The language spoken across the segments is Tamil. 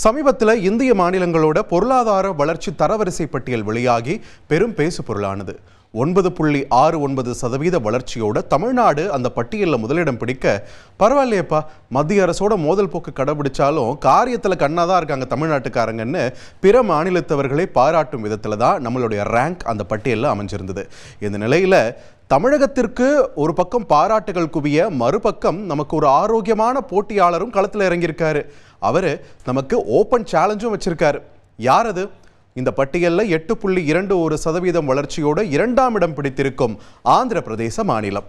சமீபத்தில் இந்திய மாநிலங்களோட பொருளாதார வளர்ச்சி தரவரிசை பட்டியல் வெளியாகி பெரும் பேசு பொருளானது ஒன்பது புள்ளி ஆறு ஒன்பது சதவீத வளர்ச்சியோட தமிழ்நாடு அந்த பட்டியலில் முதலிடம் பிடிக்க பரவாயில்லையப்பா மத்திய அரசோட மோதல் போக்கு கடைபிடிச்சாலும் காரியத்தில் கண்ணாக தான் இருக்காங்க தமிழ்நாட்டுக்காரங்கன்னு பிற மாநிலத்தவர்களை பாராட்டும் விதத்தில் தான் நம்மளுடைய ரேங்க் அந்த பட்டியலில் அமைஞ்சிருந்தது. இந்த நிலையில் தமிழகத்திற்கு ஒரு பக்கம் பாராட்டுகள் குவிய மறுபக்கம் நமக்கு ஒரு ஆரோக்கியமான போட்டியாளரும் களத்தில் இறங்கியிருக்காரு. அவர் நமக்கு ஓப்பன் சேலஞ்சும் வச்சிருக்காரு. யார் அது? இந்த பட்டியலில் எட்டு புள்ளி இரண்டு ஒரு சதவீதம் வளர்ச்சியோட இரண்டாம் இடம் பிடித்திருக்கும் ஆந்திர பிரதேச மாநிலம்.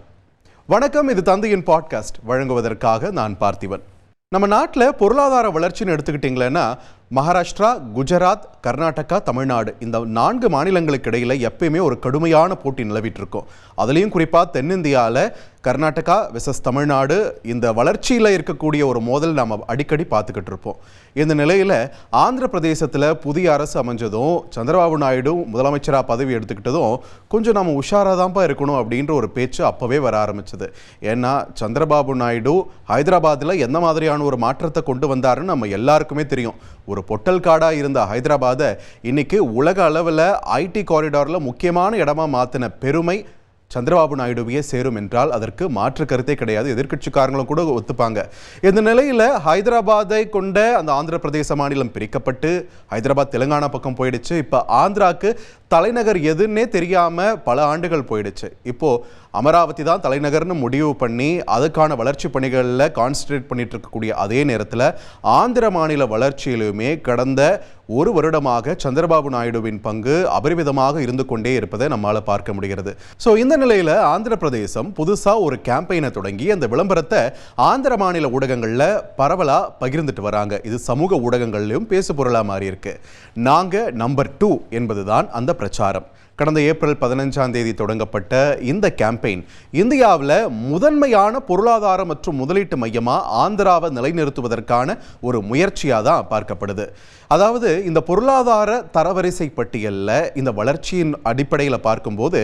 வணக்கம் இது தந்தையின் பாட்காஸ்ட். வழங்குவதற்காக நான் பார்த்திபன். நம்ம நாட்டில் பொருளாதார வளர்ச்சின்னு எடுத்துக்கிட்டிங்களேன்னா மகாராஷ்டிரா குஜராத் கர்நாடகா தமிழ்நாடு இந்த நான்கு மாநிலங்களுக்கு இடையில் எப்பயுமே ஒரு கடுமையான போட்டி நிலவிட்டு இருக்கும் அதுலேயும் குறிப்பாக தென்னிந்தியாவில் கர்நாடகா விசஸ் தமிழ்நாடு இந்த வளர்ச்சியில் இருக்கக்கூடிய ஒரு மோதல் நம்ம அடிக்கடி பார்த்துக்கிட்டு இருப்போம். இந்த நிலையில் ஆந்திர பிரதேசத்தில் புதிய அரசு அமைஞ்சதும் சந்திரபாபு நாயுடு முதலமைச்சராக பதவி எடுத்துக்கிட்டதும் கொஞ்சம் நம்ம உஷாராக தான்ப்பா இருக்கணும் அப்படின்ற ஒரு பேச்சு அப்போவே வர ஆரம்பிச்சது. ஏன்னா சந்திரபாபு நாயுடு ஹைதராபாத்தில் எந்த மாதிரியான ஒரு மாற்றத்தை கொண்டு வந்தாருன்னு நம்ம எல்லாருக்குமே தெரியும். ஒரு பொட்டல் காடாக இருந்த ஹைதராபாத்தை இன்னைக்கு உலக அளவில் ஐடி காரிடாரில் முக்கியமான இடமா மாற்றின பெருமை சந்திரபாபு நாயுடுவையே சேரும் என்றால் அதற்கு மாற்று கருத்தே கிடையாது. எதிர்க்கட்சிக்காரங்களும் கூட ஒத்துப்பாங்க. இந்த நிலையில் ஹைதராபாத்தை கொண்ட அந்த ஆந்திர பிரதேச மாநிலம் பிரிக்கப்பட்டு ஹைதராபாத் தெலுங்கானா பக்கம் போயிடுச்சு. இப்போ ஆந்திராக்கு தலைநகர் எதுன்னே தெரியாமல் பல ஆண்டுகள் போயிடுச்சு. இப்போது அமராவதி தான் தலைநகர்னு முடிவு பண்ணி அதுக்கான வளர்ச்சி பணிகளில் கான்சன்ட்ரேட் பண்ணிட்டு இருக்கக்கூடிய அதே நேரத்தில் ஆந்திர மாநில வளர்ச்சியிலுமே கடந்த ஒரு வருடமாக சந்திரபாபு நாயுடுவின் பங்கு அபரிமிதமாக இருந்து கொண்டே இருப்பதை நம்மால் பார்க்க முடிகிறது. ஸோ இந்த நிலையில் ஆந்திர பிரதேசம் புதுசாக ஒரு கேம்பெயினை தொடங்கி அந்த விளம்பரத்தை ஆந்திர மாநில ஊடகங்களில் பரவலாக பகிர்ந்துட்டு வராங்க. இது சமூக ஊடகங்கள்லையும் பேசு பொருளாக மாறி இருக்கு நாங்கள் நம்பர் டூ என்பதுதான் அந்த பிரச்சாரம். கடந்த ஏப்ரல் பதினஞ்சாம் தேதி தொடங்கப்பட்ட இந்த கேம்பெயின் இந்தியாவில் முதன்மையான பொருளாதார மற்றும் முதலீட்டு மையமாக ஆந்திராவை நிலைநிறுத்துவதற்கான ஒரு முயற்சியாக தான் பார்க்கப்படுது. அதாவது இந்த பொருளாதார தரவரிசை பட்டியலில் இந்த வளர்ச்சியின் அடிப்படையில் பார்க்கும்போது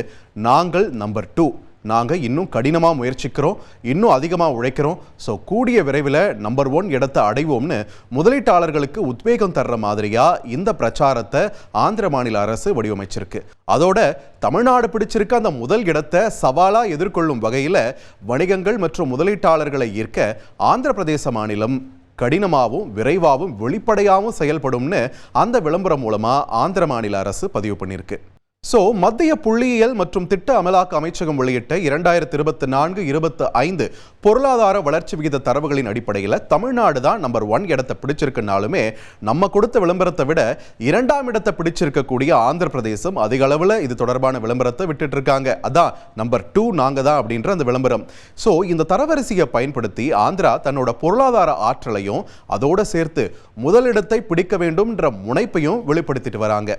நாங்கள் நம்பர் டூ நாங்கள் இன்னும் கடினமாக முயற்சிக்கிறோம் இன்னும் அதிகமாக உழைக்கிறோம். ஸோ கூடிய விரைவில் நம்பர் ஒன் இடத்தை அடைவோம்னு முதலீட்டாளர்களுக்கு உத்வேகம் தர்ற மாதிரியாக இந்த பிரச்சாரத்தை ஆந்திர மாநில அரசு வடிவமைச்சிருக்கு. அதோட தமிழ்நாடு பிடிச்சிருக்க அந்த முதல் இடத்தை சவாலாக எதிர்கொள்ளும் வகையில் வணிகங்கள் மற்றும் முதலீட்டாளர்களை ஈர்க்க ஆந்திர பிரதேச மாநிலம் கடினமாகவும் விரைவாகவும் வெளிப்படையாகவும் செயல்படும்னு அந்த விளம்பரம் மூலமாக ஆந்திர மாநில அரசு பதிவு பண்ணியிருக்கு. ஸோ மத்திய புள்ளியியல் மற்றும் திட்ட அமலாக்க அமைச்சகம் வெளியிட்ட இரண்டாயிரத்தி இருபத்தி நான்கு இருபத்தி ஐந்து பொருளாதார வளர்ச்சி விகித தரவுகளின் அடிப்படையில் தமிழ்நாடு தான் நம்பர் ஒன் இடத்தை பிடிச்சிருக்குனாலுமே நம்ம கொடுத்த விளம்பரத்தை விட இரண்டாம் இடத்தை பிடிச்சிருக்கக்கூடிய ஆந்திர பிரதேசம் அதிக அளவில் இது தொடர்பான விளம்பரத்தை விட்டுட்டு இருக்காங்க அதான் நம்பர் டூ நாங்கள் தான் அப்படின்ற அந்த விளம்பரம். ஸோ இந்த தரவரிசையை பயன்படுத்தி ஆந்திரா தன்னோட பொருளாதார ஆற்றலையும் அதோடு சேர்த்து முதலிடத்தை பிடிக்க வேண்டும்ன்ற முனைப்பையும் வெளிப்படுத்திட்டு வராங்க.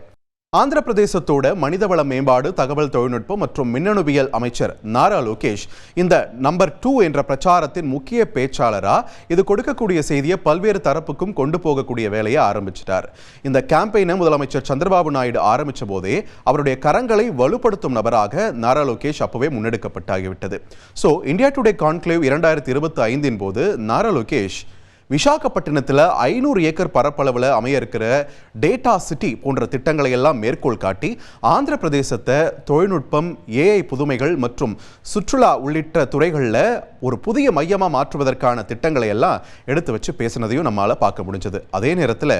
ஆந்திர பிரதேசத்தோட மனிதவள மேம்பாடு தகவல் தொழில்நுட்பம் மற்றும் மின்னணுவியல் அமைச்சர் நாரா லோகேஷ் இந்த நம்பர் டூ என்ற பிரச்சாரத்தின் முக்கிய பேச்சாளரா இது கொடுக்கக்கூடிய செய்தியை பல்வேறு தரப்புக்கும் கொண்டு போகக்கூடிய வேலையை ஆரம்பிச்சிட்டார். இந்த கேம்பெயினை முதலமைச்சர் சந்திரபாபு நாயுடு ஆரம்பித்த போதே அவருடைய கரங்களை வலுப்படுத்தும் நபராக நாரா லோகேஷ் அப்பவே முன்னெடுக்கப்பட்டாகிவிட்டது. ஸோ இந்தியா டுடே கான்க்ளேவ் இரண்டாயிரத்தி இருபத்தி ஐந்தின் போது நாரா லோகேஷ் விசாகப்பட்டினத்தில் ஐநூறு ஏக்கர் பரப்பளவில் அமைய இருக்கிற டேட்டா சிட்டி போன்ற திட்டங்களை எல்லாம் மேற்கோள் காட்டி ஆந்திர பிரதேசத்தை தொழில்நுட்பம் ஏஐ புதுமைகள் மற்றும் சுற்றுலா உள்ளிட்ட துறைகளில் ஒரு புதிய மையமாக மாற்றுவதற்கான திட்டங்களை எல்லாம் எடுத்து வச்சு பேசினதையும் நம்மளால் பார்க்க முடிஞ்சது. அதே நேரத்தில்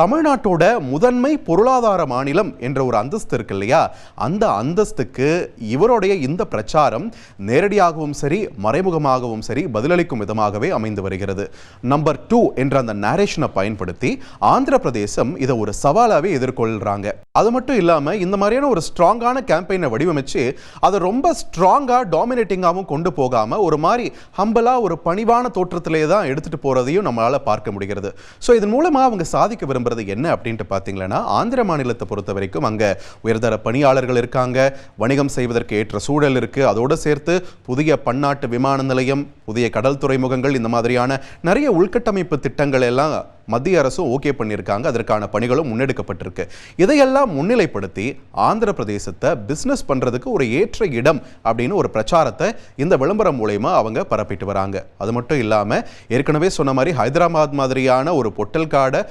தமிழ்நாட்டோட முதன்மை பொருளாதார மாநிலம் என்ற ஒரு அந்தஸ்து இருக்கு இல்லையா? அந்த அந்தஸ்துக்கு இவருடைய இந்த பிரச்சாரம் நேரடியாகவும் சரி மறைமுகமாகவும் சரி பதிலளிக்கும் விதமாகவே அமைந்து வருகிறது. நம்பர் டூ என்ற அந்த நேரேஷனை பயன்படுத்தி ஆந்திர பிரதேசம் இதை ஒரு சவாலாகவே எதிர்கொள்கிறாங்க அது மட்டும் இல்லாமல் இந்த மாதிரியான ஒரு ஸ்ட்ராங்கான கேம்பெயினை வடிவமைச்சு அதை ரொம்ப ஸ்ட்ராங்காக டாமினேட்டிங்காகவும் கொண்டு போகாமல் ஒரு மாதிரி ஹம்பலாக ஒரு பணிவான தோற்றத்திலே தான் எடுத்துகிட்டு போகிறதையும் நம்மளால் பார்க்க முடிகிறது. ஸோ இதன் மூலமாக அவங்க சாதிக்க விரும்புறது என்ன அப்படின்ட்டு பார்த்தீங்கன்னா ஆந்திர மாநிலத்தை பொறுத்த வரைக்கும் அங்கே உயர்தர பணியாளர்கள் இருக்காங்க. வணிகம் செய்வதற்கு ஏற்ற சூழல் இருக்குது அதோடு சேர்த்து புதிய பன்னாட்டு விமான நிலையம் புதிய கடல் துறைமுகங்கள் இந்த மாதிரியான நிறைய உள்கட்டமைப்பு திட்டங்கள் எல்லாம் மத்திய அரசும் ஓகே பண்ணியிருக்காங்க. அதற்கான பணிகளும் முன்னெடுக்கப்பட்டிருக்கு. இதையெல்லாம் முன்னிலைப்படுத்தி ஆந்திர பிரதேசத்தை பிஸ்னஸ் பண்ணுறதுக்கு ஒரு ஏற்ற இடம் அப்படின்னு ஒரு பிரச்சாரத்தை இந்த விளம்பரம் மூலயமா அவங்க பரப்பிட்டு வராங்க. அது மட்டும் இல்லாமல் ஏற்கனவே சொன்ன மாதிரி ஹைதராபாத் மாதிரியான ஒரு பொட்டல் காடை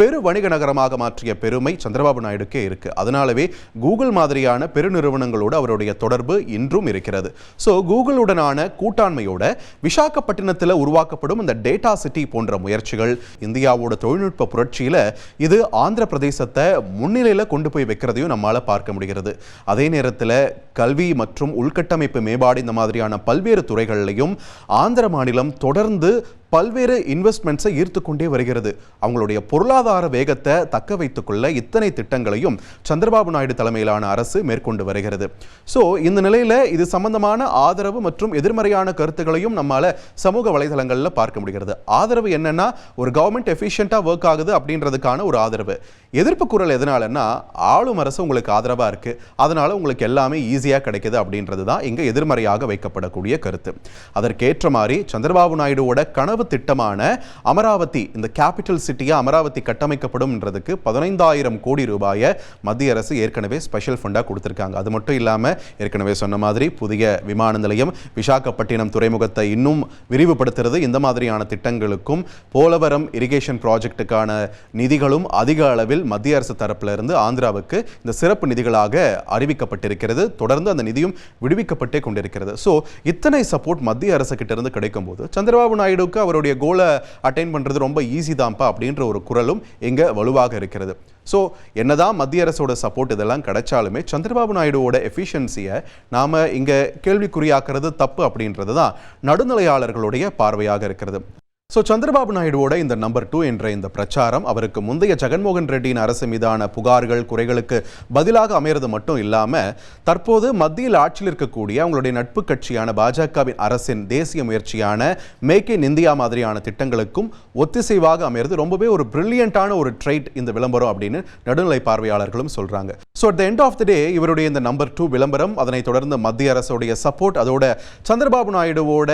பெரு வணிக நகரமாக மாற்றிய பெருமை சந்திரபாபு நாயுடுக்கே இருக்கு. அதனாலவே கூகுள் மாதிரியான பெருநிறுவனங்களோடு அவருடைய தொடர்பு இன்றும் இருக்கிறது. ஸோ கூகுளுடனான கூட்டாண்மையோட விசாகப்பட்டினத்தில் உருவாக்கப்படும் இந்த டேட்டா சிட்டி போன்ற முயற்சிகள் இந்தியாவோட தொழில்நுட்ப புரட்சியில் இது ஆந்திர பிரதேசத்தை முன்னிலையில் கொண்டு போய் வைக்கிறதையும் நம்மால் பார்க்க முடிகிறது. அதே நேரத்தில் கல்வி மற்றும் உள்கட்டமைப்பு மேம்பாடு இந்த மாதிரியான பல்வேறு துறைகளிலையும் ஆந்திர மாநிலம் தொடர்ந்து பல்வேறு இன்வெஸ்ட்மெண்ட்ஸை ஈர்த்து கொண்டே வருகிறது. அவங்களுடைய பொருளாதார வேகத்தை தக்க வைத்துக்கொள்ள இத்தனை திட்டங்களையும் சந்திரபாபு நாயுடு தலைமையிலான அரசு மேற்கொண்டு வருகிறது. ஸோ இந்த நிலையில் இது சம்பந்தமான ஆதரவு மற்றும் எதிர்மறையான கருத்துக்களையும் நம்மால சமூக வலைதளங்களில் பார்க்க முடிகிறது. ஆதரவு என்னன்னா ஒரு கவர்மெண்ட் எஃபிஷியண்டாக ஒர்க் ஆகுது அப்படின்றதுக்கான ஒரு ஆதரவு. எதிர்ப்பு குரல் எதனாலன்னா ஆளும் அரசு உங்களுக்கு ஆதரவாக இருக்கு. அதனால உங்களுக்கு எல்லாமே ஈஸியாக கிடைக்குது அப்படின்றது தான் இங்கே எதிர்மறையாக வைக்கப்படக்கூடிய கருத்து. அதற்கேற்ற மாதிரி சந்திரபாபு நாயுடுவோட கனவு திட்டமான அமராவதி இந்த கேபிட்டல் சிட்டியா அமராவதி கட்டமைக்கப்படும்ன்றதுக்கு பதினைந்தாயிரம் கோடி ரூபாயை மத்திய அரசு ஏற்கனவே ஸ்பெஷல் ஃபண்டாக கொடுத்துருக்காங்க. அது மட்டும் இல்லாமல் ஏற்கனவே சொன்ன மாதிரி புதிய விமான நிலையம் விசாகப்பட்டினம் துறைமுகத்தை இன்னும் விரிவுபடுத்துறது இந்த மாதிரியான திட்டங்களுக்கும் போலவரம் இரிகேஷன் ப்ராஜெக்டுக்கான நிதிகளும் அதிக அளவில் மத்திய அரசு தரப்புல இருந்து ஆந்திராவுக்கு இந்த சிறப்பு நிதிகளாக அறிவிக்கப்பட்டிருக்கிறது. தொடர்ந்து அந்த நிதியும் விடுவிக்கப்பட்டே கொண்டிருக்கிறது. ஸோ இத்தனை சப்போர்ட் மத்திய அரசு கிட்ட இருந்து கிடைக்கும் போது சந்திரபாபு நாயுடுக்கு அவர் அவருடைய கோலை அட்டைன் பண்றது ரொம்ப ஈஸி தான்ப்பா அப்படின்ற ஒரு குரலும் இங்க வலுவாக இருக்கிறது. ஸோ என்னதான் மத்திய அரசோட சப்போர்ட் இதெல்லாம் கிடைச்சாலுமே சந்திரபாபு நாயுடுவோட எஃபிஷியன்சியை நாம இங்க கேள்விக்குறியாக்குறது தப்பு அப்படின்றது தான் நடுநிலையாளர்களுடைய பார்வையாக இருக்கிறது. ஸோ சந்திரபாபு நாயுடுவோட இந்த நம்பர் டூ என்ற இந்த பிரச்சாரம் அவருக்கு முந்தைய ஜெகன்மோகன் ரெட்டியின் அரசு மீதான புகார்கள் குறைகளுக்கு பதிலாக அமையிறது மட்டும் இல்லாமல் தற்போது மத்தியில் ஆட்சியில் இருக்கக்கூடிய அவங்களுடைய நட்பு கட்சியான பாஜகவின் அரசின் தேசிய முயற்சியான மேக் இன் இந்தியா மாதிரியான திட்டங்களுக்கும் ஒத்திசைவாக அமையிறது ரொம்பவே ஒரு பிரில்லியண்டான ஒரு ட்ரைட் இந்த விளம்பரம் அப்படின்னு நடுநிலை பார்வையாளர்களும் சொல்கிறாங்க so at the end of the day இவருடைய இந்த நம்பர் டூ விளம்பரம் அதனைத் தொடர்ந்து மத்திய அரசுடைய சப்போர்ட் அதோட சந்திரபாபு நாயுடுவோட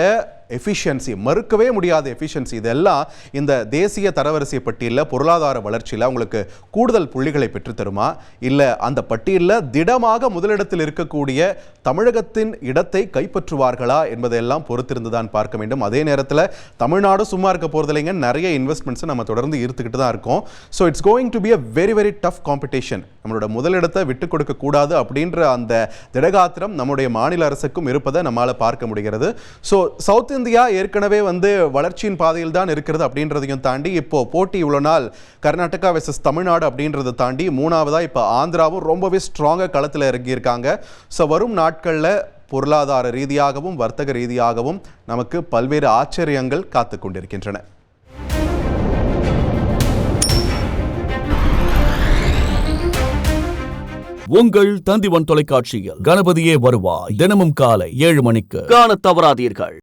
எஃபிஷியன்சி மறுக்கவே முடியாத எஃபிஷியன்சி இதெல்லாம் இந்த தேசிய தரவரிசை பட்டியலில் பொருளாதார வளர்ச்சியில் உங்களுக்கு கூடுதல் புள்ளிகளை பெற்றுத்தருமா இல்லை அந்த பட்டியலில் திடமாக முதலிடத்தில் இருக்கக்கூடிய தமிழகத்தின் இடத்தை கைப்பற்றுவார்களா என்பதையெல்லாம் பொறுத்திருந்து தான் பார்க்க வேண்டும். அதே நேரத்தில் தமிழ்நாடு சும்மா இருக்க போகிறதில்லைங்க நிறைய இன்வெஸ்ட்மெண்ட்ஸை நம்ம தொடர்ந்து ஈர்த்துக்கிட்டு தான் இருக்கோம். So it's going to be a very very tough competition நம்மளோட முதலிடத்தை விட்டு கொடுக்க கூடாது அப்படின்ற அந்த திடகாத்திரம் நம்முடைய மாநில அரசுக்கும் இருப்பதை நம்மளால் பார்க்க முடிகிறது. ஸோ சவுத் இந்தியா ஏற்கனவே வந்து வளர்ச்சியின் பாதையில் தான் இருக்கிறது அப்படின்றதையும் தாண்டி இப்போ போட்டி இவ்வளோ நாள் கர்நாடகா வெர்சஸ் தமிழ்நாடு அப்படின்றத தாண்டி மூணாவதா இப்போ ஆந்திராவும் ரொம்பவே ஸ்ட்ராங்காக களத்தில் இறங்கியிருக்காங்க. ஸோ வரும் நாட்களில் பொருளாதார ரீதியாகவும் வர்த்தக ரீதியாகவும் நமக்கு பல்வேறு ஆச்சரியங்கள் காத்து கொண்டிருக்கின்றன. உங்கள் தந்திவன் தொலைக்காட்சியில் கணபதியே வருவாய். தினமும் காலை ஏழு மணிக்கு காண தவறாதீர்கள்.